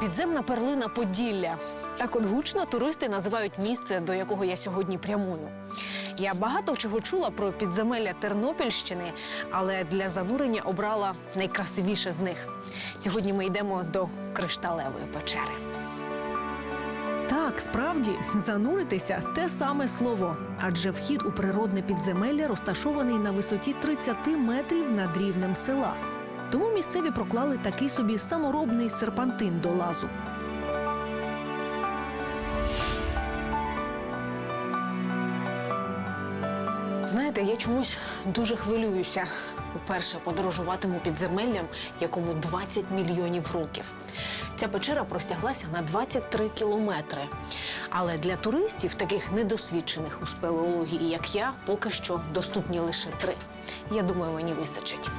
Підземна перлина Поділля. Так от гучно туристи називають місце, до якого я сьогодні прямую. Я багато чого чула про підземелля Тернопільщини, але для занурення обрала найкрасивіше з них. Сьогодні ми йдемо до кришталевої печери. Так, справді, зануритися те саме слово, адже вхід у природне підземелля розташований на висоті 30 метрів над рівнем села. Тому місцеві проклали такий собі саморобний серпантин до лазу. Знаєте, я чомусь дуже хвилююся. Уперше подорожуватиму підземеллям, якому 20 мільйонів років. Ця печера простяглася на 23 кілометри. Але для туристів, таких недосвідчених у спелеології, як я, поки що доступні лише три. Я думаю, мені вистачить.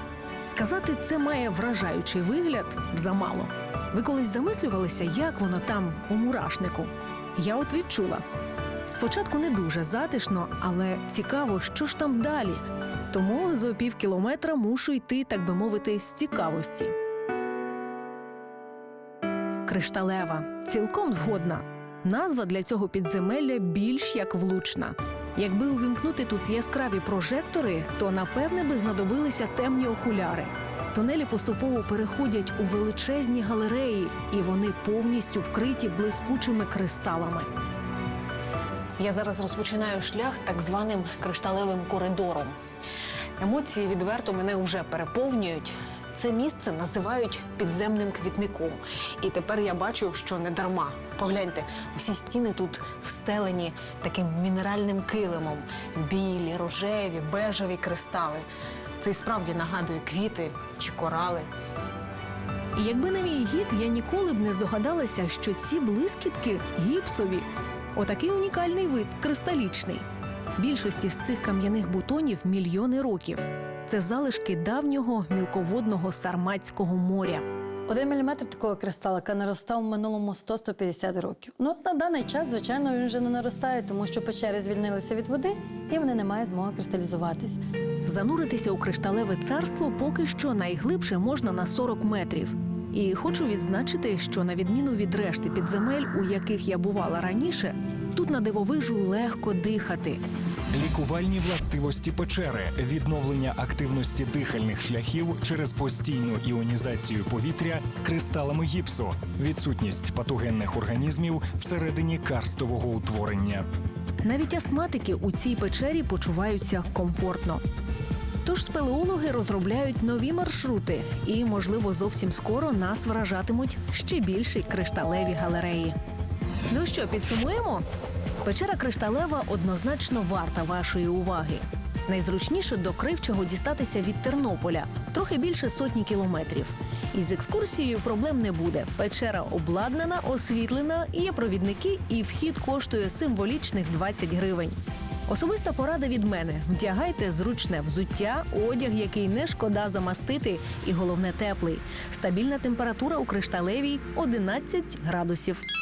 Сказати, це має вражаючий вигляд замало. Ви колись замислювалися, як воно там у мурашнику? Я от відчула. Спочатку не дуже затишно, але цікаво, що ж там далі. Тому зо пів кілометра мушу йти, так би мовити, з цікавості. Кришталева цілком згодна. Назва для цього підземелля більш як влучна. Якби увімкнути тут яскраві прожектори, то напевне би знадобилися темні окуляри. Тунелі поступово переходять у величезні галереї, і вони повністю вкриті блискучими кристалами. Я зараз розпочинаю шлях так званим кришталевим коридором. Емоції відверто мене вже переповнюють. Це місце називають підземним квітником. І тепер я бачу, що не дарма. Погляньте, усі стіни тут встелені таким мінеральним килимом: білі, рожеві, бежеві кристали. Це і справді нагадує квіти чи корали. І якби не мій гід, я ніколи б не здогадалася, що ці блискітки гіпсові. Отакий унікальний вид кристалічний. Більшості з цих кам'яних бутонів мільйони років. Це залишки давнього мілководного Сарматського моря. Один міліметр такого кристалика наростав в минулому 100-150 років. Ну на даний час, звичайно, він вже не наростає, тому що печери звільнилися від води і вони не мають змоги кристалізуватись. Зануритися у кришталеве царство поки що найглибше можна на 40 метрів. І хочу відзначити, що на відміну від решти підземель, у яких я бувала раніше, тут на дивовижу легко дихати. Лікувальні властивості печери, відновлення активності дихальних шляхів через постійну іонізацію повітря кристалами гіпсу, відсутність патогенних організмів всередині карстового утворення. Навіть астматики у цій печері почуваються комфортно. Тож спелеологи розробляють нові маршрути, і, можливо, зовсім скоро нас вражатимуть ще більші кришталеві галереї. Ну що, підсумуємо? Печера кришталева однозначно варта вашої уваги. Найзручніше до Кривчого дістатися від Тернополя, трохи більше сотні кілометрів. Із екскурсією проблем не буде. Печера обладнана, освітлена, є провідники, і вхід коштує символічних 20 гривень. Особиста порада від мене: вдягайте зручне взуття, одяг, який не шкода замастити, і головне теплий. Стабільна температура у кришталевій 11 градусів.